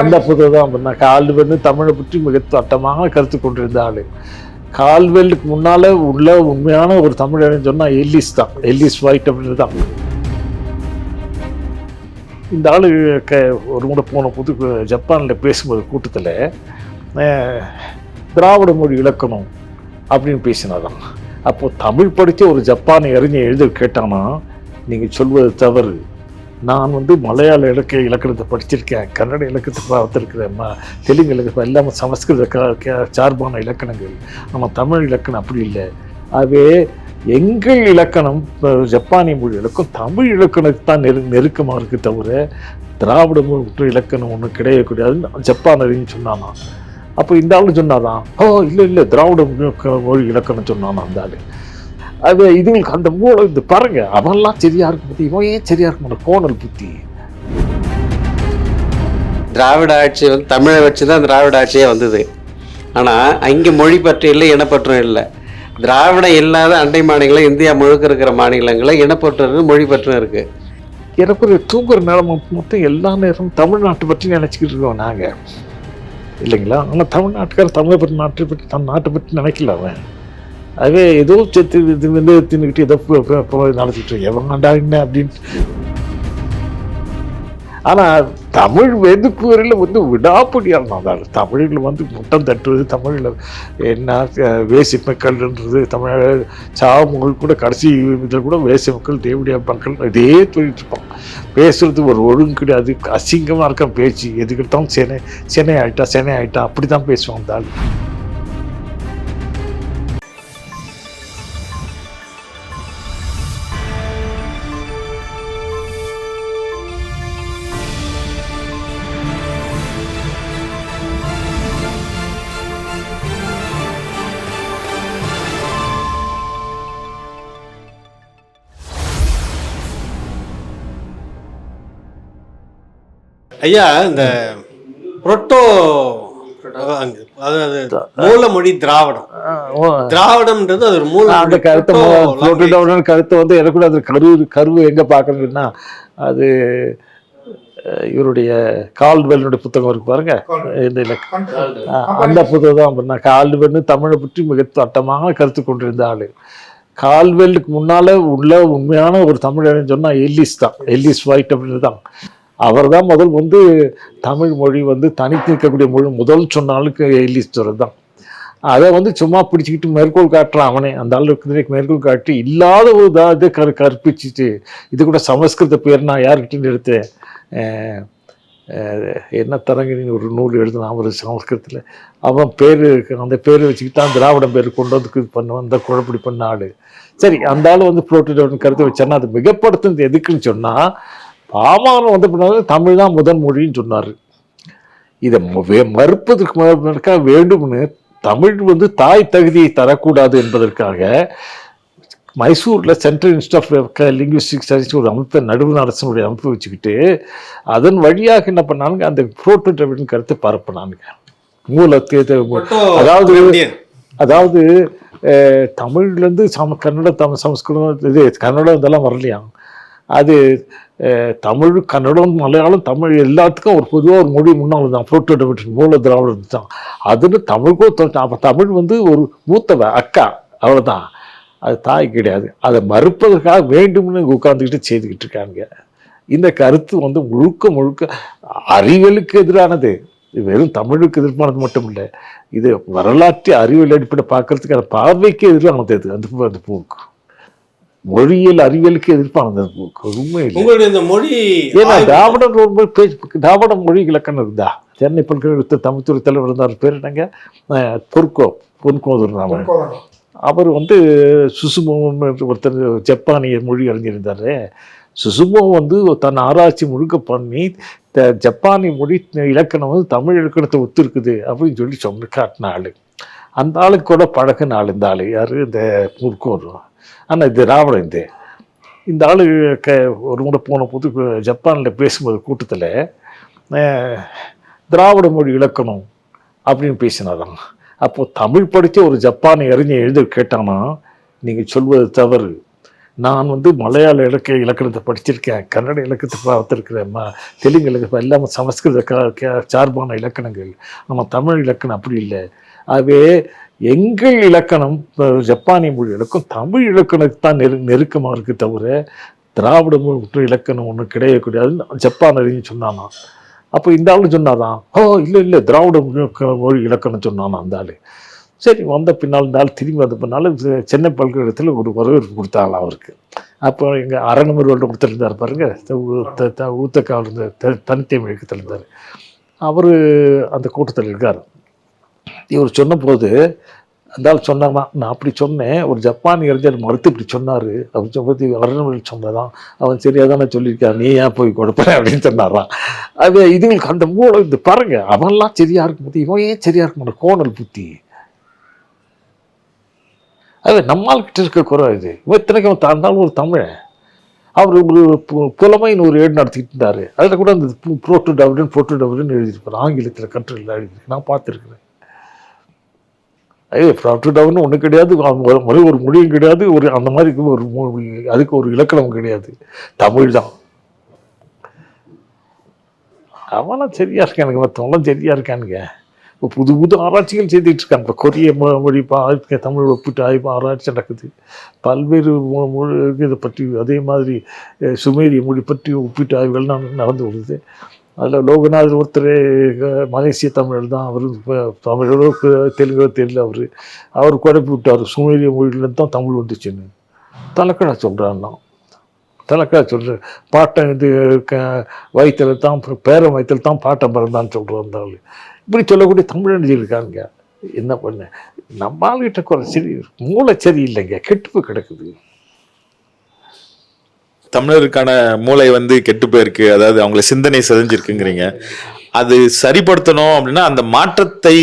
அந்த புத்தகம் தான் பண்ண கால்வெல் தமிழை பற்றி மிக தட்டமாக கருத்து கொண்டிருந்த ஆளு கால்வெல்லுக்கு முன்னால உள்ள உண்மையான ஒரு தமிழன் சொன்னா எல்லிஸ் தான். எல்லிஸ் ஒயிட் அப்படின்னு தான். இந்த ஆளு க ஒரு முறை போன புது ஜப்பானில் பேசும்போது கூட்டத்தில் திராவிட மொழி இலக்கணம் அப்படின்னு பேசினாதான் அப்போ தமிழ் படித்த ஒரு ஜப்பானை அறிஞர் எழுத கேட்டானா நீங்கள் சொல்வது தவறு. நான் வந்து மலையாள இலக்கிய இலக்கணத்தை படிச்சிருக்கேன் கன்னட இலக்கணத்தை பார்த்துருக்கிறேன் தெலுங்கு இலக்கணம் எல்லாமே சமஸ்கிருத சார்பான இலக்கணங்கள். நம்ம தமிழ் இலக்கணம் அப்படி இல்லை. ஆகவே எங்கள் இலக்கணம் ஜப்பானிய மொழிகளுக்கும் தமிழ் இலக்கணத்துக்கு தான் நெரு நெருக்கமாக இருக்குது தவிர திராவிட மொழி இலக்கணம் ஒன்றும் கிடையக்கூடாதுன்னு ஜப்பான் அறிஞர் சொன்னானா. அப்போ இந்த ஆள் சொன்னாதான் ஓ இல்லை இல்லை திராவிட மொழி- மொழி இலக்கணம் சொன்னானா அந்த ஆள். அது இதுங்களுக்கு அந்த மூளை இது பாருங்க அவன்லாம் சரியா இருக்க புத்தி இவன் ஏன் சரியா இருக்க மாட்டான் கோணல் புத்தி. திராவிட ஆட்சி வந்து தமிழை வச்சு தான் திராவிட ஆட்சியே வந்தது. ஆனால் அங்கே மொழி பற்று இல்லை இனப்பற்றும் இல்லை. திராவிடம் இல்லாத அண்டை மாநிலங்கள் இந்தியா முழுக்க இருக்கிற மாநிலங்களில் இனப்பற்று இருக்கு மொழி பற்றும் இருக்குது எனக்கு ஒரு தூங்குற நேரம் மொத்தம் எல்லா நேரமும் தமிழ்நாட்டை பற்றி நினச்சிக்கிட்டு இருக்கோம் நாங்கள் இல்லைங்களா? ஆனால் தமிழ்நாட்டுக்கார தமிழை பற்றி நாட்டை பற்றி தம் நாட்டை பற்றி நினைக்கல அவன். அதே ஏதோ செத்து தின்னுக்கிட்டு ஏதோ போ- போ- நடத்திட்டு எவன்டா என்ன அப்படின்னு. ஆனால் தமிழ் வெதுப்பு வந்து விடாப்படியான தான் தமிழில் வந்து முட்டம் தட்டுவது தமிழில் என்ன வேசி மக்கள்ன்றது தமிழ் சாவுமொழி கூட கடைசி இதில் கூட வேசி மக்கள் தேவடியா மக்கள் இதே சொல்லிட்டு இருப்பான் பேசுறது ஒரு ஒழுங்கு கிடையாது. அசிங்கமாக இருக்க பேச்சு. எதுக்கிட்டாலும் சென்னை சென்னை ஆயிட்டா சென்னை ஆயிட்டா அப்படி தான் பேசுவான் அந்த ஐயா இந்த புரோட்டோ அங்க- அதாவது மூல மொழி திராவிடம். திராவிடம்ன்றது அது ஒரு மூல அந்த மொழி. கருத்தை Proto floated language. down கருத்தை வந்து எனக்கு கூட அது கரு கருவு எங்கே பார்க்கணும்னா அது அஹ், இவருடைய கால்வெல்லுடைய புத்தகம் இருக்கு பாருங்க. இந்த அந்த புத்தகம் தான் பண்ண கால்வெல்னு தமிழை பற்றி மிக தட்டமாக கருத்து கொண்டிருந்த ஆளு. கால்வெல்லுக்கு முன்னால உள்ள உண்மையான ஒரு தமிழன் சொன்னா எல்லிஸ் தான். எல்லிஸ் ஒயிட் அப்படின்னு தான். அவர் தான் முதல் வந்து தமிழ் மொழி வந்து தனித்து நிற்கக்கூடிய மொழி. முதல் சொன்னாலும் ஆளுக்கு தான் அதை வந்து சும்மா பிடிச்சிக்கிட்டு மேற்கோள் காட்டுறான் அவனே. அந்த ஆளுக்கு மேற்கோள் காட்டி இல்லாத ஒரு இதை கரு கற்பிச்சுட்டு இது கூட சமஸ்கிருத பேர் நான் யார்கிட்ட எடுத்தேன் என்ன தரங்கின்னு ஒரு நூல் எழுதினான் ஒரு சமஸ்கிருதத்தில். அவன் பேர் அந்த பேர் வச்சுக்கிட்டான் திராவிடம் பேர் கொண்டு வந்து இது பண்ணுவான் அந்த குழப்படி பண்ண ஆளு. சரி அந்த ஆள் வந்து புரோட்டோட கருத்தை வச்சான்னா அது மிகப்படுத்துனது எதுக்குன்னு சொன்னால் பாமானம் வந்து பண்ணாரு தமிழ் தான் முதல் மொழின்னு சொன்னாரு. இதை மறுப்பதற்கு வேண்டும்னு தமிழ் வந்து தாய் தகுதியை தரக்கூடாது என்பதற்காக மைசூரில் central institute of linguistic studies ஒரு அமைப்பை நடுவண் அரசனுடைய அமைப்பு வச்சுக்கிட்டு அதன் வழியாக என்ன பண்ணானுங்க? அந்த புரோட்டோ டிராவிடன் கருத்தை பரப்புனானுங்க. மூலத்தை Proto அதாவது. அதாவது தமிழ்லேருந்து சம கன்னடம் தமிழ் சமஸ்கிருதம் இது கன்னடம் இதெல்லாம் வரலையாம் அது தமிழ் கன்னடம் மலையாளம் தமிழ் எல்லாத்துக்கும் ஒரு பொதுவாக ஒரு மொழி முன்னால் தான். புரோட்டோடமிஷன் மூல திராவிடம் தான். அதுன்னு தமிழுக்கும் தொ- தமிழ் வந்து ஒரு மூத்தவ அக்கா அவ்வளோதான் அது தாய் கிடையாது. அதை மறுப்பதற்காக வேண்டும்னு உட்காந்துக்கிட்டு செய்துக்கிட்டு இருக்காங்க இந்த கருத்து வந்து முழுக்க முழுக்க அறிவியலுக்கு எதிரானது. இது வெறும் தமிழுக்கு எதிர்ப்பானது மட்டும் இல்லை இது வரலாற்று அறிவியல் அடிப்படை பார்க்கறதுக்கான பார்வைக்கு எதிரானது அது அந்த பூ- அந்த பூக்கு. மொழியியல் அறிவியலுக்கு எதிர்ப்பானது. உண்மை இல்லை. உங்களுடைய இந்த மொழி ஏன்னா திராவிடம் ரொம்ப பேச்சு திராவிட மொழி இலக்கணம் இருந்தா சென்னை பல்கலைக்கழகத்து தமிழ்துறை தலைவர் இருந்தார். பேர் என்னங்க? பொற்கோ பொன்கோதூர் நாம அவர் வந்து சுசுமோம் ஒருத்தர் ஜப்பானிய மொழி அறிஞர் சுசுமோ வந்து தன் ஆராய்ச்சி முழுக்க பண்ணி த ஜப்பானிய மொழி இலக்கணம் வந்து தமிழ் இலக்கணத்தை ஒத்து இருக்குது அப்படின்னு சொல்லி சொன்ன காட்டின ஆளு. அந்த ஆளுக்கு கூட பழகின ஆள் இந்த ஆளு. யாரு? இந்த முற்கோர் ஆனால் இது திராவிடம் இது. இந்த ஆளு க ஒரு முறை போன போது ஜப்பானில் பேசும்போது கூட்டத்தில் திராவிட மொழி இலக்கணம் அப்படின்னு பேசினாராம். அப்போ தமிழ் படித்த ஒரு ஜப்பானை அறிஞர் எழுத கேட்டானா நீங்கள் சொல்வது தவறு. நான் வந்து மலையாள இலக்க இலக்கணத்தை படிச்சிருக்கேன். கன்னட இலக்கணத்தை பார்த்துருக்கிறேன். தெலுங்கு இலக்கணம் எல்லாமே சமஸ்கிருத சார்பான இலக்கணங்கள். நம்ம தமிழ் இலக்கணம் அப்படி இல்லை. ஆகவே எங்கள் இலக்கணம் ஜப்பானிய மொழி இலக்கம் தமிழ் இலக்கணத்துக்கு தான் நெரு நெருக்கமாக இருக்குது தவிர திராவிட மொழி இலக்கணம் ஒன்றும் கிடையவே கிடையாதுன்னு ஜப்பான் அறிஞர் சொன்னானா. அப்போ இந்த ஆளு சொன்னாதான் ஓ இல்லை இல்லை திராவிட மொழி- மொழி இலக்கணம் சொன்னானா அந்த ஆள். சரி வந்த பின்னால் இந்த ஆள் திரும்பி வந்த பின்னால் செ- சென்னை பல்கலைக்கழகத்தில் ஒரு வரவேற்பு கொடுத்தாங்களாம் அவருக்கு. அப்போ எங்கள் அரணமருவல்ட கொடுத்துருந்தார் பாருங்க ஊத்தக்காவில் இருந்த த- தனித்தமிழ் இயக்கத்தில் இருந்தார். அவர் அந்த கூட்டத்தில் இருக்கார். இவர் சொன்னபோது அந்த ஆள் சொன்னார்னா நான் அப்படி சொன்னேன். ஒரு ஜப்பானி அறிஞர் மறுத்து இப்படி சொன்னார். அவர் சொன்னது அரணமொழி சொன்னதான். அவன் சரியாக தானே சொல்லியிருக்கான். நீ ஏன் போய் கொடுப்பேன் அப்படின்னு சொன்னாராம். அது இதுங்களுக்கு அந்த மூளை இந்த பாருங்க அவன்லாம் சரியாக இருக்க முடியும் இவன் ஏன் சரியாக இருக்க முடியும் கோணல் புத்தி. அது நம்மால் கிட்ட இருக்க குறை இது. இவன் இத்தனைக்கு அவன் தாழ்ந்தாலும் ஒரு தமிழன். அவர் ஒரு புலமைன்னு ஒரு ஏடு நடத்திக்கிட்டு இருந்தார். அதில் கூட அந்த புரோட்டு டவுடன் புரோட்டு டவுடன் எழுதியிருப்பார். ஆங்கிலத்தில் கட்டுரையில் எழுதியிருக்கு. நான் பார்த்துருக்குறேன். ஐயோ புரோட்டு டவுன் ஒன்றும் கிடையாது. அவன் ஒரு முறை ஒரு மொழியும் கிடையாது. ஒரு அந்த மாதிரி ஒரு அதுக்கு ஒரு இலக்கணம் கிடையாது. தமிழ் தான். அவெல்லாம் சரியா இருக்கானுங்க மற்றவங்களாம் சரியா இருக்கானுங்க. இப்போ புது புது ஆராய்ச்சிகள் செய்துட்டு இருக்காங்க இப்போ கொரிய மொழி பா தமிழ் ஒப்பிட்டு ஆய்வு ஆராய்ச்சி நடக்குது. பல்வேறு மொழி இதை பற்றி அதே மாதிரி சுமேரிய மொழி பற்றி ஒப்பிட்டு ஆய்வுகள் நடந்து வருது. அதில் லோகநாதர் ஒருத்தர் மலேசிய தமிழர் தான். அவர் தமிழோ தெலுங்கோ தெரியல அவர். அவர் குழப்பி விட்டார். சுமேரிய மொழியிலேருந்து தான் தமிழ் வந்துச்சுன்னு. தலக்கடா சொல்கிறான்னா தலக்கடா சொல்கிற பாட்டை இது க வயிற்றில் தான் பேர வயிற்றில் தான் பாட்டை பிறந்தான்னு சொல்கிறார் அந்த ஆள் இப்படி சொல்லக்கூடிய தமிழ் இருக்காங்க. என்ன பண்ண? நம்ம ஆளுகிட்ட குறை சரி மூளை சரி இல்லைங்க கெட்டுப்பு கிடக்குது. தமிழருக்கான மூளை வந்து கெட்டு போயிருக்கு. அதாவது அவங்கள சிந்தனை சிதைஞ்சிருக்குங்கிறீங்க. அது சரிப்படுத்தணும் அப்படின்னா அந்த மாற்றத்தை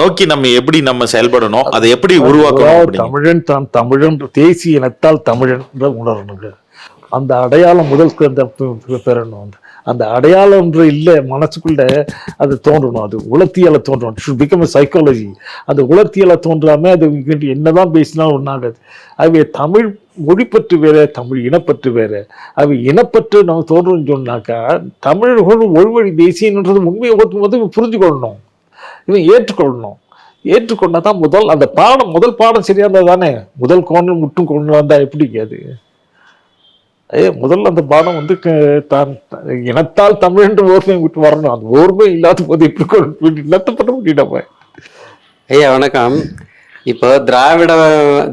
நோக்கி நம்ம எப்படி நம்ம செயல்படணும் அதை எப்படி உருவாக்கணும் தமிழன் தான் தமிழன் தேசிய இனத்தால் தமிழன் உணரணுங்க. அந்த அடையாளம் முதல் பெறணும் அந்த அடையாளம் என்று இல்லை மனசுக்குள்ள அது தோன்றணும். அது உளத்தியால தோன்றணும். ஷுட் பிகம் சைக்காலஜி அந்த உளத்தியால தோன்றாம அது என்னதான் பேசினாலும் ஒன்றாகாது அவை தமிழ் மொழிப்பற்று வேற தமிழ் இனப்பற்று வேற. அவை இனப்பற்று நம்ம தோன்றணும்னு சொன்னாக்கா தமிழர்களும் ஒருவழி தேசியன்றது உண்மையை ஒத்தும் வந்து புரிஞ்சுக்கொள்ளணும். இவன் ஏற்றுக்கொள்ளணும். ஏற்றுக்கொண்டா தான் முதல் அந்த பாடம் முதல் பாடம் சரியாக இருந்தால் தானே முதல் கோணல் முட்டும் கொண்டு வந்தால் எப்படிங்க அது? முதல்ல அந்த பாடம் வந்து தான் இனத்தால் தமிழ் என்ற ஓர்மை விட்டு வரணும். அந்த ஓர்மை இல்லாத போது எப்படி கொண்டு இனத்தப்பட்ட முடியிடப்ப ஐயா வணக்கம். இப்போ திராவிட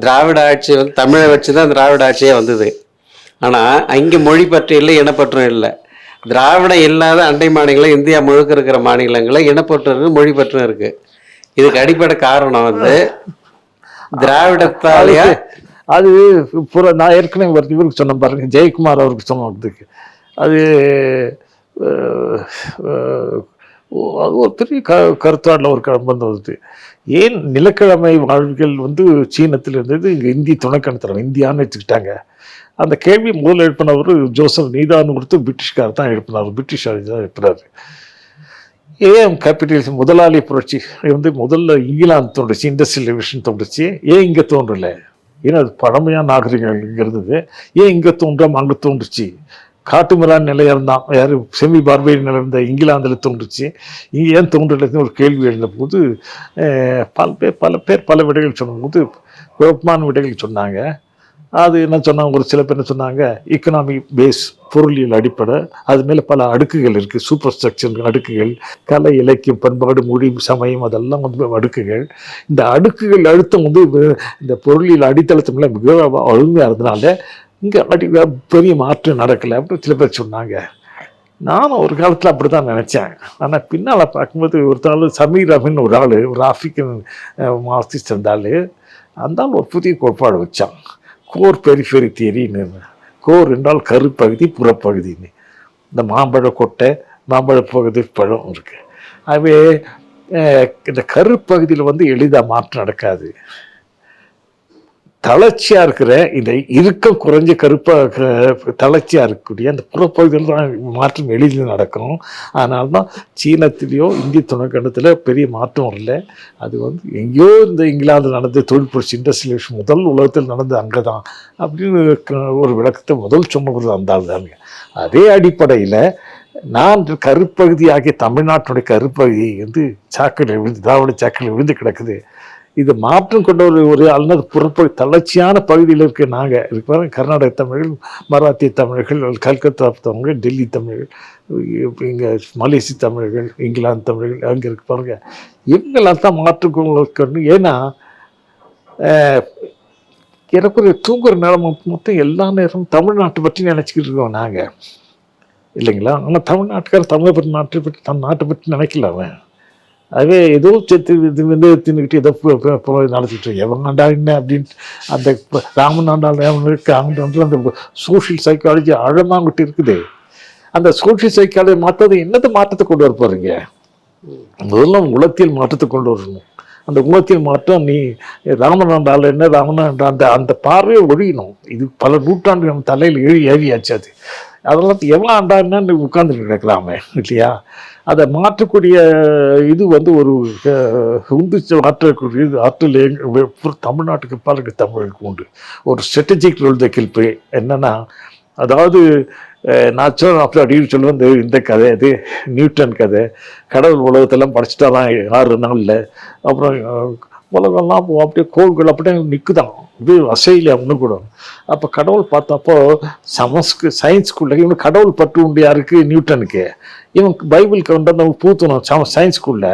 திராவிட ஆட்சி வந்து தமிழை வச்சு தான் திராவிட ஆட்சியே வந்தது. ஆனால் அங்கே மொழி பற்று இல்லை இனப்பற்றும் இல்லை. திராவிடம் இல்லாத அண்டை மாநிலங்கள் இந்தியா முழுக்க இருக்கிற மாநிலங்களில் இனப்பற்றும் மொழி பற்றும் இருக்கு. இதுக்கு அடிப்படை காரணம் வந்து திராவிடத்தாலேயா அது புற நான் ஏற்கனவே ஒரு இவருக்கு சொன்னேன் பாருங்க ஜெயக்குமார் அவருக்கு சொன்னதுக்கு அது அது ஒரு பெரிய க கருத்தாடில் ஒரு கிளம்பு வருது ஏன் நிலக்கிழமை வாழ்வுகள் வந்து சீனத்தில் இருந்தது இங்கே இந்தி துணைக்கணத்தில் இந்தியான்னு வச்சுக்கிட்டாங்க. அந்த கேள்வி முதல் எழுப்பினவர் ஜோசப் நீதான்னு கொடுத்து பிரிட்டிஷ்கார் தான் எழுப்பினார் பிரிட்டிஷார் தான் எழுப்பினார். ஏன் கேபிட்டலிசம் முதலாளி புரட்சி வந்து முதல்ல இங்கிலாந்து தோன்றுச்சு இண்டஸ்ட்ரியல் ரெவல்யூஷன் தோன்றுச்சு. ஏன் இங்கே தோன்றலை? ஏன்னா அது பழமையான நாகரிகங்கிறது. ஏன் இங்கே தோன்றாம அங்கே தோன்றுச்சு? காட்டுமிரான் நிலையம் இருந்தான் யார்? செமி பார்பேரி நிலை இங்கிலாந்தில் தோன்றுச்சு. இங்கே ஏன் தோன்றலைன்னு ஒரு கேள்வி எழுந்த போது பல பேர் பல பேர் பல விடைகள் சொன்னபோது குழப்பமான விடைகள் சொன்னாங்க. அது என்ன சொன்னாங்க? ஒரு சில பேர் என்ன சொன்னாங்க? எக்கனாமிக் பேஸ் பொருளியல் அடிப்படை. அது மேலே பல அடுக்குகள் இருக்குது சூப்பர் ஸ்ட்ரக்சர் அடுக்குகள் கலை இலக்கியம் பண்பாடு மொழி சமயம் அதெல்லாம் வந்து அடுக்குகள். இந்த அடுக்குகள் அழுத்தம் வந்து இந்த பொருளியல் அடித்தளத்து மேலே மிக அழுமையாக இருந்தனால இங்கே அடி பெரிய மாற்றம் நடக்கலை. அப்படின்னு சில பேர் சொன்னாங்க. நானும் ஒரு காலத்தில் அப்படி தான் நினச்சேன். ஆனால் பின்னால் பார்க்கும்போது ஒருத்தாள் சமீர் அமின் ஒரு ஆள் ஒரு ஆஃப்ரிக்கன் மார்க்சிஸ்ட் இருந்தாள். அந்த ஒரு புதிய கோட்பாடு வச்சான். கோர் பெரிஃபெரி தியரின்னு கோர் என்றால் கருப்பகுதி புறப்பகுதின்னு. இந்த மாம்பழ கொட்டை மாம்பழ பகுதி பழம் இருக்குது ஆகவே இந்த கருப்பகுதியில் வந்து எளிதாக மாற்றம் நடக்காது. தளர்ச்சியா இருக்கிற இந்த இறுக்கம் குறைஞ்ச கருப்பாக க- தளர்ச்சியா இருக்கக்கூடிய அந்த புறப்பகுதியில் தான் மாற்றம் எளிதில் நடக்கும். அதனால தான் சீனத்திலேயோ இந்திய துணைக்கண்டத்தில் பெரிய மாற்றம் இல்லை அது வந்து எங்கேயோ இந்த இங்கிலாந்து நடந்த தொழில் புரட்சி இண்டஸ்ட்ரியலேஷன் முதல் உலகத்தில் நடந்தது அங்கே தான் அப்படின்னு ஒரு விளக்கத்தை முதல் சொன்னவர் அந்த ஆள் தானுங்க அதே அடிப்படையில் நான் கருப்பகுதி ஆகிய தமிழ்நாட்டுடைய கருப்பகுதி வந்து சாக்கடை விழுந்து திராவிட சாக்கடை விழுந்து கிடக்குது. இது மாற்றம் கொண்ட ஒரு ஒரு அல்லது புறப்பகுதி தளர்ச்சியான பகுதியில் இருக்க நாங்கள் இருக்கிற கர்நாடக தமிழர்கள் மராத்திய தமிழர்கள் கல்கத்தா தமிழர்கள் டெல்லி தமிழர்கள் இங்கே மலேசிய தமிழர்கள் இங்கிலாந்து தமிழர்கள் அங்கே இருக்கு பாருங்க. இவங்கெல்லாம் தான் மாற்றுக்கொள்ளு ஏன்னா எனக்குரிய எனக்கு ஒரு தூங்குற நேரம் மொத்தம் எல்லா நேரமும் தமிழ்நாட்டை பற்றி நினச்சிக்கிட்டு இருக்கோம் நாங்கள் இல்லைங்களா? ஆனால் தமிழ்நாட்டுக்காரர் தமிழை பற்றி நாட்டை பற்றி தன் நாட்டை பற்றி நினைக்கல அவன். அதுவே ஏதோ செத்து இது வந்து தின்னுக்கிட்டு ஏதோ நடத்திட்டு எவன் ஆண்டா என்ன அப்படின்னு அந்த ராமன் ஆண்டாள் இருக்கு. அவன் வந்து அந்த சோஷியல் சைக்காலஜி ஆழமாங்கிட்டு இருக்குது. அந்த சோஷியல் சைக்காலஜி மாற்றது என்னது மாற்றத்தை கொண்டு வர போகிறீங்க முதல்ல உலகத்தில் மாற்றத்தை கொண்டு வரணும். அந்த உலகத்தில் மாற்றம் நீ ராமன் ஆண்டாள் என்ன? ராமன் அந்த அந்த பார்வையை ஒழியணும். இது பல நூற்றாண்டு நம்ம தலையில் ஏறி ஏறியாச்சு அது. அதெல்லாம் எவ்வளோ ஆண்டான்னு உட்கார்ந்துட்டு கிடக்கலாமே இல்லையா? அதை மாற்றக்கூடிய இது வந்து ஒரு உந்து ஆற்றக்கூடிய மாற்றக்கூடிய இது ஆற்றல் தமிழ்நாட்டுக்கு பல தமிழுக்கு உண்டு. ஒரு ஸ்ட்ராட்டஜிக் ரோல் த கில்பு என்னென்னா அதாவது நான் சொல்ல அப்படி அப்படின்னு சொல்லுவேன் இந்த இந்த கதை இது நியூட்டன் கதை. கடவுள் உலகத்தெல்லாம் படிச்சுட்டாலாம் ஆறு நாளில் அப்புறம் உலகம்லாம் அப்படியே கோள்கள் அப்படியே நிற்குதான் இது அசையில ஒன்று கூட. அப்போ கடவுள் பார்த்தப்போ சமஸ்கு சயின்ஸ்குள்ளே இவனுக்கு கடவுள் பற்று உண்டு யாருக்கு நியூட்டனுக்கு. இவனுக்கு பைபிளுக்கு வந்து அந்த பூத்தணும் சம சயின்ஸ்குள்ளே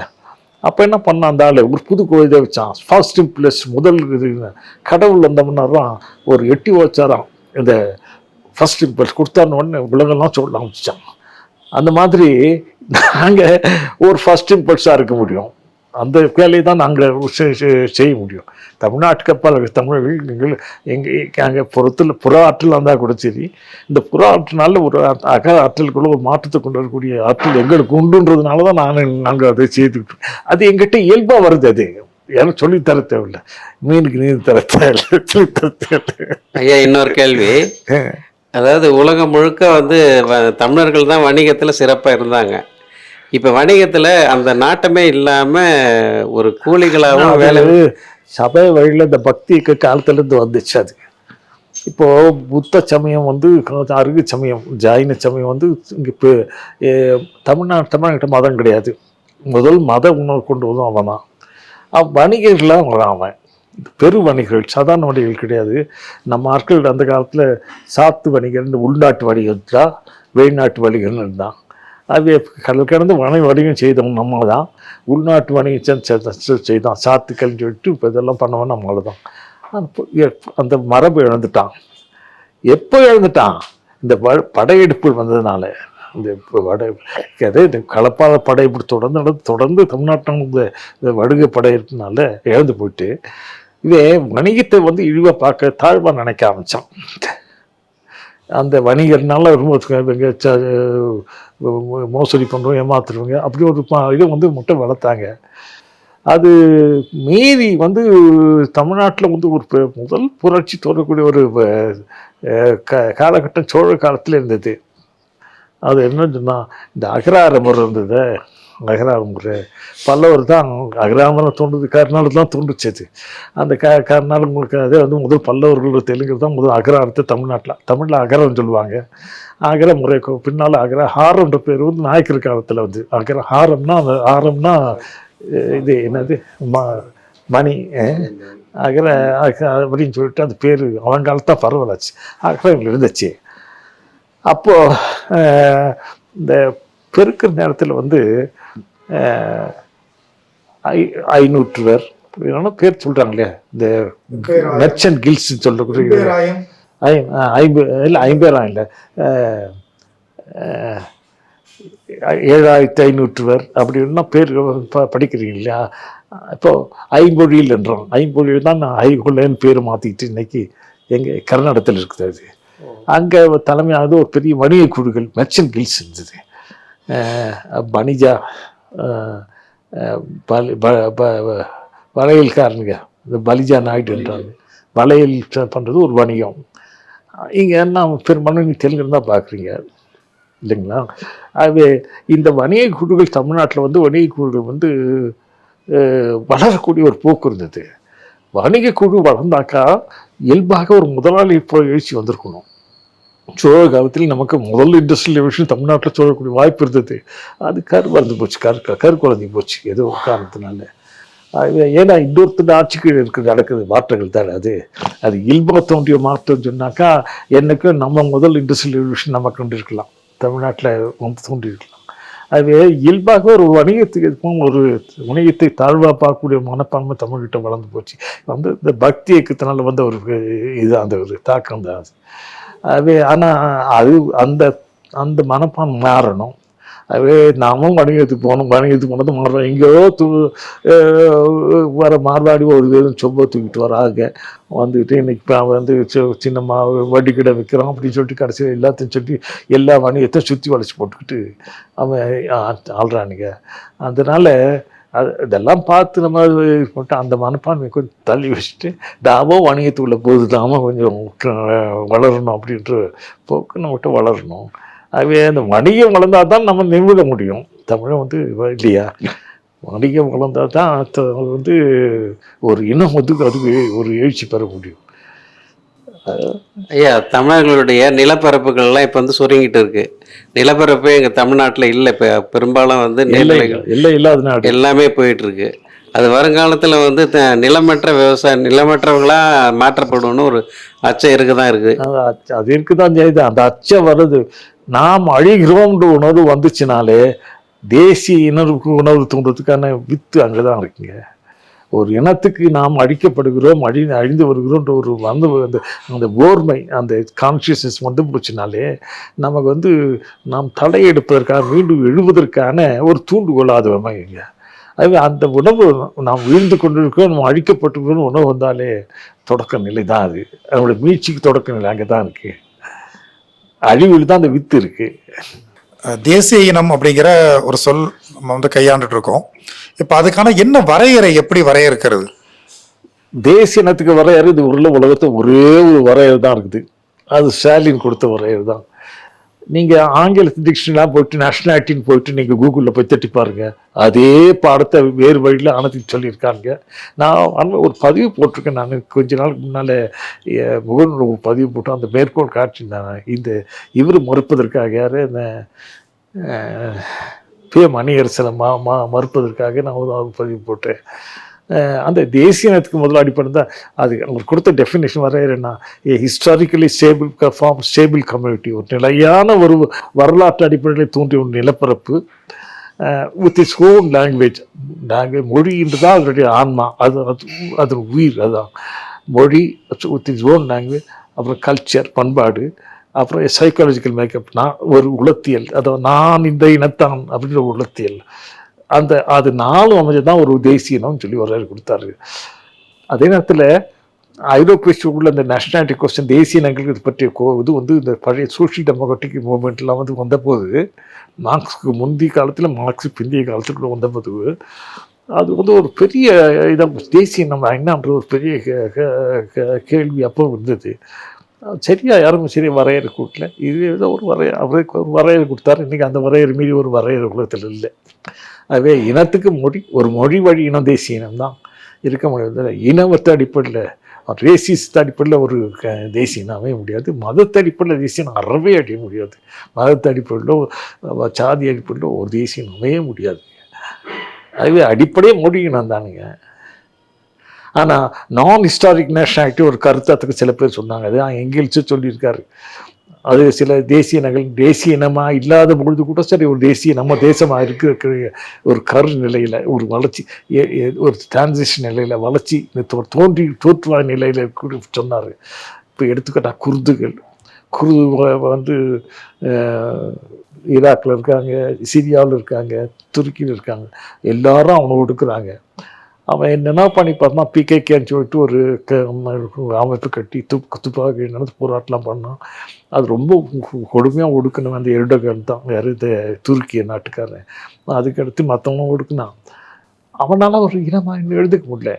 அப்போ என்ன பண்ணான் அந்த ஆள்? ஒரு புது இதை வச்சான். ஃபர்ஸ்ட் ப்ளஸ் முதல் இது கடவுள் வந்தோம்னாராம் ஒரு எட்டி வச்சாராம். இந்த ஃபர்ஸ்ட் இம்பல்ஸ் கொடுத்தான உடனே உலகெல்லாம் சொல்ல ஆரம்பிச்சான். அந்த மாதிரி நாங்கள் ஒரு ஃபர்ஸ்ட் இம்பல்ஸாக இருக்க முடியும். அந்த வேலையை தான் நாங்கள் செய்ய முடியும். தமிழ்நாட்டு கப்பால் தமிழர்கள் நீங்கள் எங்கள் அங்கே புறத்தில் புற ஆற்றல் வந்தால் கூட சரி இந்த புற ஆற்றினால ஒரு அக ஆற்றலுக்குள்ள ஒரு மாற்றத்தை கொண்டு வரக்கூடிய ஆற்றல் எங்களுக்கு உண்டுன்றதுனால தான் நான் நாங்கள் அதை செய்துக்கிட்டு. அது எங்கிட்ட இயல்பாக வருது அது. யாரும் சொல்லித் தர தேவையில்லை. மீனுக்கு நீர் தர தேவையில்லை சொல்லித் தர தேவையில்லை. ஐயா இன்னொரு கேள்வி. அதாவது உலகம் முழுக்க வந்து தமிழர்கள் தான் வணிகத்தில் சிறப்பாக இருந்தாங்க. இப்போ வணிகத்தில் அந்த நாட்டமே இல்லாமல் ஒரு கூலிகளாகவும் வேலை சபை வழியில் இந்த பக்தி காலத்துலேருந்து வந்துச்சு அது. இப்போ புத்த சமயம் வந்து அருகு சமயம் ஜைன சமயம் வந்து இங்கே இப்போ தமிழ்நாடு தமிழ்நாட்டு மதம் கிடையாது. முதல் மத உணவு கொண்டு வந்தோம் அவன் தான் அவன் வணிகர்களாக அவன். அவன் பெரு வணிகர்கள் சாதாரண வணிகர்கள் கிடையாது. நம்ம ஆட்கள் அந்த காலத்தில் சாத்து வணிகர் உள்நாட்டு வணிகர் தான் வெளிநாட்டு வணிகர்னு இருந்தான். அது கடல் கடந்து வணிக வணிகம் செய்தவங்க நம்ம தான் உள்நாட்டு வணிகம் செ- செ- செய்தான். சாத்துக்கள்னு சொல்லிட்டு இப்போ இதெல்லாம் பண்ணவன் நம்மள தான் அந்த மரபு இழந்துட்டான். எப்போ இழந்துட்டான்? இந்த வ- படையெடுப்பு வந்ததுனால. இந்த இப்போ வட அதே இந்த களப்பாத படையெடுப்பு தொடர்ந்து நடந்து தொடர்ந்து தமிழ்நாட்டில் இந்த வடுகை வடுக படையெடுப்புனால இழந்து போயிட்டு இதே வணிகத்தை வந்து இழிவாக பார்க்க தாழ்வாக நினைக்க ஆரம்பித்தான் அந்த வணிகர்னால ரொம்ப ச- மோ- மோசடி பண்ணுறோம் ஏமாத்துறவங்க அப்படி ஒரு இதை வந்து முட்டை வளர்த்தாங்க. அது மீறி வந்து தமிழ்நாட்டில் வந்து ஒரு முதல் புரட்சி தோன்றக்கூடிய ஒரு க காலகட்டம் சோழ காலத்தில் இருந்தது. அது என்னன்னு சொன்னால் இந்த அகரார முறை இருந்தது. அகரார முறை பல்லவர் தான் அகராமரம் தோன்றுது. கர்நாடகம் தான் தோன்றுச்சு அது. அந்த க கர்நாடு உங்களுக்கு அதே வந்து முதல் பல்லவர்கள் தெலுங்கு தான் முதல் அகராரத்தை தமிழ்நாட்டில் தமிழில் அகரம் சொல்லுவாங்க. அகர முறை பின்னால் அகர ஹாரம்ன்ற பேர் வந்து நாயக்கர் காலத்தில் வந்து அகர ஹாரம்னா அந்த ஹாரம்னா இது என்னது? ம மணி அகர அக- அப்படின்னு சொல்லிட்டு அந்த பேர் அவங்காலத்தான் பரவலாச்சு. அகரம் இருந்துச்சு அப்போது இந்த பெருக்கிற நேரத்தில் வந்து ஐ ஐநூற்றுவர். பேர் சொல்கிறாங்க இல்லையா இந்த மெர்ச்சன்ட் கில்ஸ் ஐ ஐம்பது இல்லை ஐம்பதாயிரம் இல்லை. ஏழாயிரத்தி ஐநூற்றுவர் அப்படின்னா பேர் படிக்கிறீங்க இல்லையா? இப்போ ஐம்பொழியில் என்றோம் ஐம்பொழியில் தான் நான் ஐகுலன்னு பேர் மாற்றிக்கிட்டு இன்னைக்கு எங்கள் கர்நாடகத்தில் இருக்குது அது. அங்கே தலைமையானது ஒரு பெரிய வணிக குழுக்கள் மெர்ச்சன்ட் கில்ஸ் இருந்தது. அஹ், பலி- வளையல்காரனுங்க. இந்த பலிஜா நாயுடு என்றாங்க. வளையல் பண்றது ஒரு வணிகம். இங்கே என்ன பெரும்பாலும் நீ தெலுங்கு தான் பார்க்குறீங்க இல்லைங்களா? ஆகவே இந்த வணிக குழுக்கள் தமிழ்நாட்டில் வந்து வணிக குழுக்கள் வந்து வளரக்கூடிய ஒரு போக்கு இருந்தது. வணிக குழு வளர்ந்தாக்கா இயல்பாக ஒரு முதலாளி இப்போ எழுச்சி வந்திருக்கணும். சோழ காலத்தில் நமக்கு முதல் இண்டஸ்ட்ரியல் ரெவல்யூஷன் தமிழ்நாட்டில் சொல்லக்கூடிய வாய்ப்பு இருந்தது. அது கரு வளர்ந்து போச்சு. கரு கரு குழந்தை போச்சு. ஏதோ ஒரு காரணத்தினால. ஏன்னா இன்னொருத்தர் ஆட்சிக்கு இருக்குது நடக்குது. மாற்றங்கள் தானே அது. அது இயல்பாக தோன்றிய மாற்றம் சொன்னாக்கா எனக்கு நம்ம முதல் இண்டஸ்ட்ரியல் ரெவல்யூஷன் நம்ம கொண்டிருக்கலாம் தமிழ்நாட்டில் வந்து தோன்றியிருக்கலாம். அது இயல்பாக ஒரு வணிகத்துக்கு ஒரு வணிகத்தை தாழ்வாக பார்க்கக்கூடிய மனப்பான்மை தமிழ்கிட்ட வளர்ந்து போச்சு. வந்து இந்த பக்தி இயக்கத்தினால வந்த ஒரு இது அந்த ஒரு தாக்கம் தான் அது ஆனால் அது அந்த அந்த மனப்பான் மாறணும். அதுவே நாமும் வணிகத்துக்கு போகணும் வணிகத்துக்கு போனது மாறுறோம் எங்கேயோ தூ வர மார்வாடி ஒரு பேரும் சொம்ப தூக்கிட்டு வராங்க. வந்துக்கிட்டு இன்னைக்கு இப்போ வந்து சின்னம்மா சின்ன வட்டி கடை விற்கிறான் அப்படின்னு சொல்லிட்டு கடைசியில் எல்லாத்தையும் சொல்லி எல்லா வணிகத்தையும் சுற்றி வளைச்சி போட்டுக்கிட்டு அவன் ஆள்றானுங்க. அதனால் அது இதெல்லாம் பார்த்து நம்ம இது போட்டு அந்த மனப்பான்மை கொஞ்சம் தள்ளி வச்சுட்டு தாமோ வணிகத்துக்குள்ள போது தாமோ கொஞ்சம் வளரணும் அப்படின்ற போக்கு நம்மகிட்ட வளரணும். அதுவே அந்த வணிகம் வளர்ந்தால் தான் நம்ம நிமிட முடியும். தமிழை வந்து இல்லையா? வணிகம் வளர்ந்தால் தான் வந்து ஒரு இனம் வந்து அதுக்கு ஒரு எழுச்சி பெற முடியும். ஐயா தமிழர்களுடைய நிலப்பரப்புகள்லாம் இப்போ வந்து சுருங்கிட்டு இருக்கு. நிலப்பரப்பே எங்கள் தமிழ்நாட்டில் இல்லை. இப்போ பெரும்பாலும் வந்து எல்லை நீர்நிலைகள் எல்லை இல்லாத நாடு. எல்லாமே போயிட்டு இருக்கு. அது வருங்காலத்தில் வந்து நிலமற்ற விவசாயம் நிலமற்றவங்களா மாற்றப்படும்னு ஒரு அச்சம் இருக்க. தான் இருக்குது அது அச்ச- அது இருக்குதான் செய்யுது அந்த அச்சம் வருது. நாம் அழிகிறோம்ன்ற உணர்வு வந்துச்சுனாலே தேசிய இனருக்கு உணர்வு தூண்டுறதுக்கான வித்து அங்கே தான் இருக்குங்க. ஒரு இனத்துக்கு நாம் அழிக்கப்படுகிறோம் அழி அழிந்து வருகிறோன்ற ஒரு வந்து அந்த அந்த ஓர்மை அந்த கான்சியஸ்னஸ் வந்து போச்சுனாலே நமக்கு வந்து நாம் தலையெடுப்பதற்காக மீண்டும் எழுவதற்கான ஒரு தூண்டுகோல் அது அமைங்க அது அந்த உணவு நாம் வீழ்ந்து கொண்டிருக்கோம் நம்ம அழிக்கப்பட்டிருக்கிறோம் உணவு வந்தாலே தொடக்க நிலை தான் அது. அதனுடைய மீட்சிக்கு தொடக்க நிலை அங்கே தான் இருக்குது அழிவில் தான் அந்த வித்து இருக்குது தேசிய இனம் அப்படிங்கிற ஒரு சொல் நம்ம வந்து கையாண்டுட்டு இருக்கோம் இப்போ அதுக்கான என்ன வரையறை எப்படி வரையறுக்கிறது? தேசிய இனத்துக்கு வரையறை இது உள்ள உலகத்தை ஒரே ஒரு வரையறை தான் இருக்குது. அது ஸ்டாலின் கொடுத்த வரையறை தான். நீங்கள் ஆங்கில டிக்ஷனரிலாம் போயிட்டு நேஷனாலிட்டின்னு போயிட்டு நீங்கள் கூகுளில் போய் தட்டி பாருங்கள் அதே பாடத்தை வேறு வழியில் அனுப்பி சொல்லியிருக்காங்க. நான் ஒரு பதிவு போட்டிருக்கேன். நான் கொஞ்ச நாளுக்கு முன்னால் முகநூல் ஒரு பதிவு போட்டு அந்த மேற்கோள் காட்டியிருந்தாங்க இந்த இவர் மறுப்பதற்காக யார்? இந்த பே மணியரசனை மா மா மறுப்பதற்காக நான் ஒரு பதிவு போட்டேன். அந்த தேசிய இனத்துக்கு முதல்ல அடிப்படை தான் அது அவர் கொடுத்த definition வரையறைன்னா a historically stable form stable community ஒரு நிலையான ஒரு வரலாற்று அடிப்படையில் தோன்றிய ஒரு நிலப்பரப்பு with its own language language மொழின்றது தான் அதனுடைய ஆன்மா. அது அது அது உயிர் அதுதான் மொழி வித் இஸ் ஓன் லாங்குவேஜ் அப்புறம் கல்ச்சர் பண்பாடு. அப்புறம் சைக்காலஜிக்கல் மேக்கப் நான் ஒரு உளத்தியல். அதாவது நான் இந்த இனத்தான் அப்படின்ற உளத்தியல். அந்த அது நாளும் அமைஞ்சதான் ஒரு தேசிய இனம்னு சொல்லி வரலாறு கொடுத்தாரு. அதே நேரத்தில் ஐரோப்பிய உள்ள இந்த நேஷனாலிட்டி கொஸ்டின் தேசிய இனங்களுக்கு இது பற்றிய கோ இது வந்து இந்த பழைய சோஷியல் டெமோக்ராட்டிக் மூமெண்ட்லாம் வந்து வந்தபோது மார்க்ஸுக்கு முந்தைய காலத்தில் மார்க்ஸ் பிந்தைய காலத்துக்குள்ள வந்தபோது அது வந்து ஒரு பெரிய இதாக தேசிய நம்ம என்னன்ற ஒரு பெரிய கேள்வி அப்போ இருந்தது. சரியா யாரும் சரியாக வரையறை கொடுக்கல. இது ஏதோ ஒரு வரைய அவருக்கு ஒரு வரையறை கொடுத்தாரு. இன்றைக்கி அந்த வரையறை மீறி ஒரு வரையறை உலகத்தில் இல்லை. அதுவே இனத்துக்கு மொழி ஒரு மொழி வழி இனம் தேசிய இனம் தான். இருக்க முடியாது இனவத்த அடிப்படையில் ரேசிஸ்ட் அடிப்படையில் ஒரு க- தேசியம் அமைய முடியாது. மதத்தை அடிப்படையில் தேசிய இனம் அறவே அடைய முடியாது. மதத்தை அடிப்படையிலோ சாதி அடிப்படையிலோ ஒரு தேசியம் அமைய முடியாது. அதுவே அடிப்படையே மொழி இனம் தானுங்க ஆனால் நான் ஹிஸ்டாரிக் நேஷனாலிட்டி ஒரு கருத்தாத்துக்கு சில பேர் சொன்னாங்க. அது எங்கிலிச்சு சொல்லியிருக்காரு. அது சில தேசிய நகல் தேசிய இனமாக இல்லாத பொழுது கூட சரி ஒரு தேசிய நம்ம தேசமாக இருக்கிற ஒரு கரு நிலையில் ஒரு வளர்ச்சி ஏ- ஒரு டிரான்சிஷன் நிலையில் வளர்ச்சி தோன்றி தோற்றுவாய் நிலையில் கூட சொன்னார். இப்போ எடுத்துக்கிட்டா குர்துகள். குர்து வந்து ஈராக்கில் இருக்காங்க சிரியாவில் இருக்காங்க துருக்கியில் இருக்காங்க. எல்லாரும் அவனை ஒடுக்குறாங்க. அவன் என்னென்ன பண்ணி பார்த்தான். பிகேகேன்னு சொல்லிட்டு ஒரு க- அமைப்பு கட்டி துப்பு துப்பாக்கி நடந்து போராட்டம்லாம் பண்ணான். அது ரொம்ப கொடுமையாக ஒடுக்கணும் அந்த எருடகன் தான். வேறு இந்த துருக்கிய நாட்டுக்காரன். அதுக்கடுத்து மற்றவங்களும் ஒடுக்குனான். அவனால் ஒரு இனமாக இன்னும் எழுதுக்க முடியல.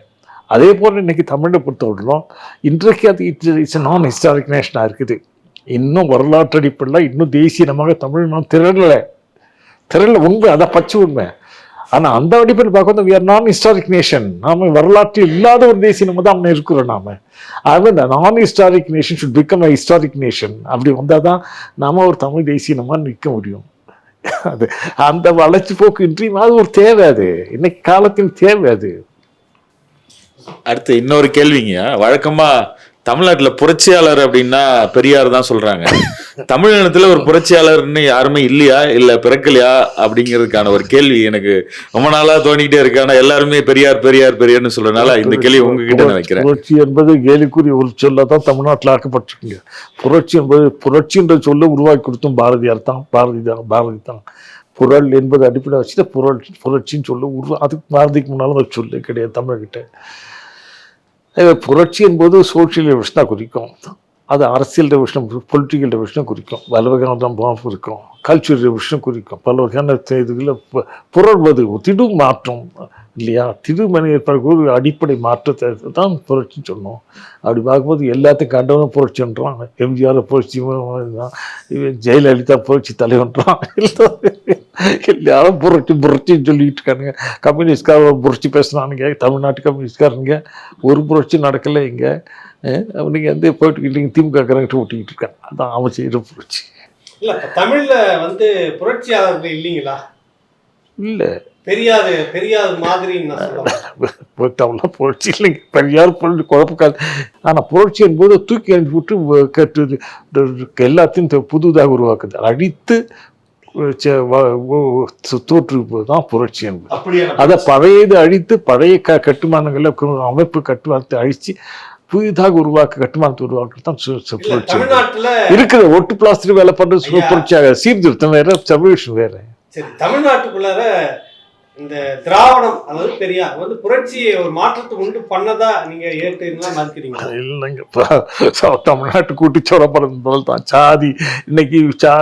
அதே போல் இன்னைக்கு தமிழை பொறுத்த விடலாம் இன்றைக்கு அது இட்ஸ் இட்ஸ் நான் ஹிஸ்டாரிக் நேஷனாக இருக்குது. இன்னும் வரலாற்று அடிப்படையில் இன்னும் தேசியமாக தமிழ் நான் திரளலை. திரள உண்மை அதான் பச்சை உண்மை. ஆனா அந்த அடிப்படையில் பார்க்கும்போது we are non historic nation நாம வரலாற்றில் இல்லாத ஒரு தேசிய நம்ம தான் இருக்கிறோம் நாம. அது non historic nation should become a historic nation அப்படி வந்தால் தான் நாம ஒரு தமிழ் தேசியமாக நிற்க முடியும். அது அந்த வளர்ச்சி போக்கு இன்றி அது ஒரு தேவை அது. இன்னைக்கு காலத்தின் தேவை அது. அடுத்து இன்னொரு கேள்விங்க. வழக்கமா தமிழ்நாட்டுல புரட்சியாளர் அப்படின்னா பெரியார் தான் சொல்றாங்க. தமிழினத்துல ஒரு புரட்சியாளர்னு யாருமே இல்லையா? இல்ல பிறக்கலையா? அப்படிங்கிறதுக்கான ஒரு கேள்வி எனக்கு ரொம்ப நாளா தோணிக்கிட்டே இருக்கு. ஆனா எல்லாருமே பெரியார் பெரியார் பெரியார்னு சொல்றதுனால இந்த கேள்வி உங்ககிட்ட நான் வைக்கிறேன். புரட்சி என்பது கேலிக்குரிய ஒரு சொல்ல தான் தமிழ்நாட்டில் ஆக்கப்பட்டிருக்கீங்க புரட்சி என்பது புரட்சின்ற சொல்ல உருவாக்கி கொடுத்தும் பாரதியார் தான். பாரதி தான் பாரதி தான் புரள் என்பது அடிப்படை வச்சுட்டு புரள் புரட்சின்னு சொல்ல உருவா அதுக்கு பாரதிக்கு முன்னாலும் ஒரு சொல்லு கிடையாது தமிழ்கிட்ட புரட்சி என்பது சோசியல் ரெவல்யூஷன் தான் குறிக்கும். அது அரசியல் ரெவல்யூஷன் பொலிட்டிக்கல் ரெவல்யூஷனும் குறிக்கும். பல வகையான குறிக்கும். கல்ச்சுரல் ரெவல்யூஷனும் குறிக்கும். பல வகையான இதுகளில் புரள்வது திடு மாற்றம் இல்லையா? திரு ஏற்பாடு அடிப்படை மாற்றத்தை தான் புரட்சின்னு சொன்னோம் அப்படி பார்க்கும்போது எல்லாத்தையும் கண்டவனும் புரட்சின்றான் எம்ஜிஆர் புரட்சி தான் ஜெயலலிதா புரட்சி தலைவன்றான் எல்லாரும் புரட்சி புரட்சின்னு சொல்லிட்டு இருக்கானுங்க கம்யூனிஸ்ட்கார புரட்சி பேசுனானுங்க தமிழ்நாட்டு கம்யூனிஸ்ட்காரனுங்க ஒரு புரட்சி நடக்கலை இங்கே அவனுங்க வந்து போயிட்டு இல்லைங்க திமுக காரங்கிட்ட ஓட்டிக்கிட்டு இருக்கான் அதான் அவன் செய்கிற புரட்சி இல்ல தமிழ்ல வந்து புரட்சியாளர்கள் இல்லைங்களா இல்லை பெரியாரு பெரியார் மாதிரின்னு வரேன். போட்டவெல்லாம் புரட்சி இல்லைங்க பெரியார் புரட்சி குழப்பக்காது ஆனால் புரட்சி என்பது தூக்கி அனுப்பிவிட்டு எல்லாத்தையும் புதுதாக உருவாக்குது சு- தோற்றுவிப்பது தான் புரட்சி என்பது. அதை பழையது அழித்து பழைய க கட்டுமானங்களை அமைப்பு கட்டுமானத்தை அழித்து புதிதாக உருவாக்க கட்டுமானத்தை உருவாக்குறது தான் புரட்சி இருக்குது ஒட்டு பிளாஸ்டர் வேலை ஐயா. புரட்சியாக சீர்திருத்தம் வேற சர்வேஷன் வேற. சரி தமிழ்நாட்டுக்குள்ளார இந்த திராவிடம் அதாவது பெரியார் வந்து புரட்சியை ஒரு மாற்றத்தை உண்டு பண்ணதா நீங்க ஏற்றுங்களா மறுக்கிறீங்க இல்லைங்க தமிழ்நாட்டு கூட்டிச்சோட படம் தான் சாதி இன்னைக்கு சா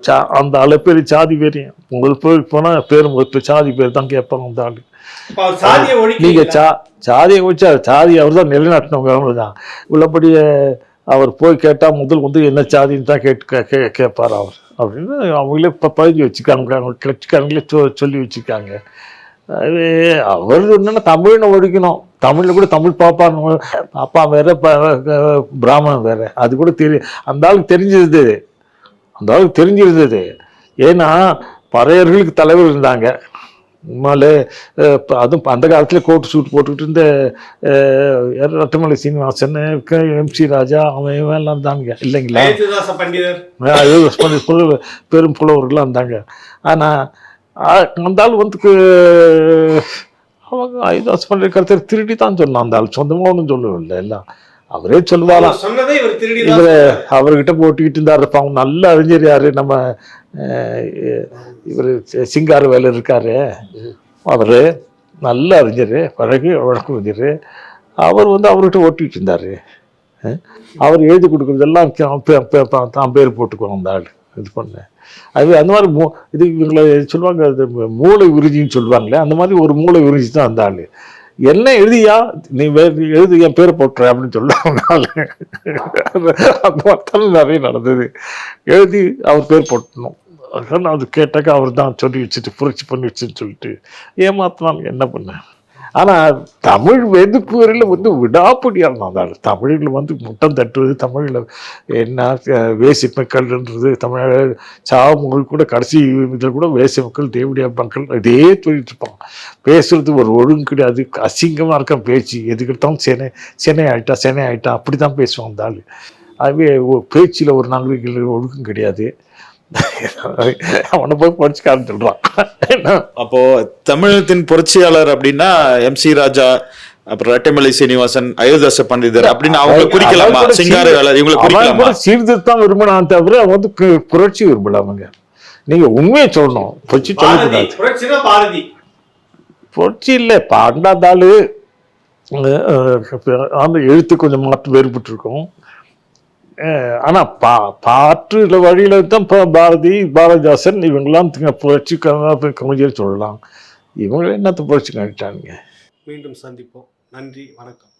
சா அந்த அளப்பேர் சாதி பேரையும் உங்களுக்கு போய் போனால் பேர் இப்போ சாதி பேர் தான் கேட்பாங்க அந்த ஆளு. இப்ப அவர் சாதியை நீங்க ஒழிக்க சா சாதியை வச்சா சாதி அவர் தான் நிலைநாட்டினவங்க அவர் தான். உள்ளபடியே அவர் போய் கேட்டால் முதல் வந்து என்ன சாதின்னு தான் கேட்டு கே- கேட்பார் அவர். அப்படின்னு அவங்களே இப்போ பதிஞ்சு வச்சுக்காங்க அவங்க கட்சிக்காரங்களே சொ சொல்லி வச்சுருக்காங்க அது அவர் என்னன்னா தமிழ்னு ஒழிக்கணும். தமிழில் கூட தமிழ் பாப்பான்னு பாப்பா வேற பிராமணன் வேற. அது கூட தெரிய அந்த ஆளுக்கு தெரிஞ்சிருது அந்த ஆளுக்கு தெரிஞ்சிருந்தது. ஏன்னா பறையர்களுக்கு தலைவர் இருந்தாங்க. உண்மையிலே அதுவும் அந்த காலத்தில் கோட் சூட் போட்டுக்கிட்டு இருந்த ரத்தமலை சீனிவாசன் எம்சி ராஜா அவன் எல்லாம் இருந்தாங்க. இல்லைங்களா? பெரும் புலவர்கள்லாம் இருந்தாங்க. ஆனால் அந்த ஆள் வந்து அவங்க ஐதாஸ் பண்ணுற கருத்தை திருடி தான் சொன்னான். அந்த ஆள் சொந்தமாக ஒன்றும் சொல்லவில்லை எல்லாம். அவரே சொல்லுவாராம் இவர் அவர்கிட்ட போட்டுக்கிட்டு இருந்தார். இருப்பாங்க நல்ல அறிஞர் யாரு? நம்ம இவர் சிங்கார வேலை இருக்காரு. அவர் நல்ல அறிஞர் பழகு வழக்கு அறிஞர் அவர் வந்து அவர்கிட்ட ஓட்டிகிட்டு இருந்தார். அவர் எழுதி கொடுக்குறதெல்லாம் தான் பேர் போட்டுக்குவோம் அந்த ஆள். இது பண்ண. அது அந்த மாதிரி மூ இது இவங்களை சொல்லுவாங்க மூளை உறுதின்னு சொல்லுவாங்களே அந்த மாதிரி ஒரு மூளை உறுதி தான் அந்த ஆள். என்ன எழுதியா? நீ எழுதி என் பேர் போட்டுற அப்படின்னு சொல்லுவாங்க அந்த மாதிரி நிறைய நடந்தது. எழுதி அவர் பேர் போட்டணும். அது கேட்டாக்க அவர் தான் சொல்லி வச்சுட்டு புரட்சி பண்ணி வச்சுன்னு சொல்லிட்டு ஏமாத்தினாங்க என்ன பண்ண? ஆனால் தமிழ் வெதுப்பு வந்து விடாப்படியாக இருந்தாங்க தமிழில் வந்து முட்டம் தட்டுவது தமிழில் என்ன அஹ், வேசி மக்கள்ன்றது தமிழ் சாவுமொழி கூட கடைசி இதில் கூட வேசி மக்கள் தேவடியா மக்கள் இதே சொல்லிட்டு இருப்பாங்க பேசுறது ஒரு ஒழுங்கு கிடையாது. அசிங்கமாக இருக்க பேச்சு எதுக்கிட்டாலும் சென்னை சென்னை ஆயிட்டா சென்னை ஆயிட்டா அப்படி தான் பேசுவாங்க அந்த ஆள். அதுவே பேச்சில் ஒரு நாகரிக ஒழுக்கம் கிடையாது. அவனை போய் படிச்சுக்காரன்னு சொல்கிறான் என்ன? அப்போ தமிழகத்தின் புரட்சியாளர் அப்படின்னா எம் சி ராஜா அப்புறம் ரெட்டமலை சீனிவாசன் அயோத்தாச பண்டிதர் அப்படின்னு அவங்களை குறிக்கலாமா? சிங்கார வேலர் இவங்களை குறிக்கலாமா? சீர்திருத்தம் விரும்பினான் தவிர அவன் வந்து புரட்சி விரும்பல அவங்க நீங்க உண்மையை சொல்லணும். புரட்சி சொல்லக்கூடாது. புரட்சி இல்லை பாண்டாதாள் அந்த எழுத்து கொஞ்சம் மாற்று வேறுபட்டு இருக்கும் ஆனால் ஆனா பா பாற்று வழியில தான் பாரதி பாரதிதாசன் இவங்கெல்லாம் திங்க- புரட்சி கவிஞர் சொல்லலாம். இவங்க என்னத்தை புரட்சி கழிட்டானுங்க மீண்டும் சந்திப்போம். நன்றி வணக்கம்.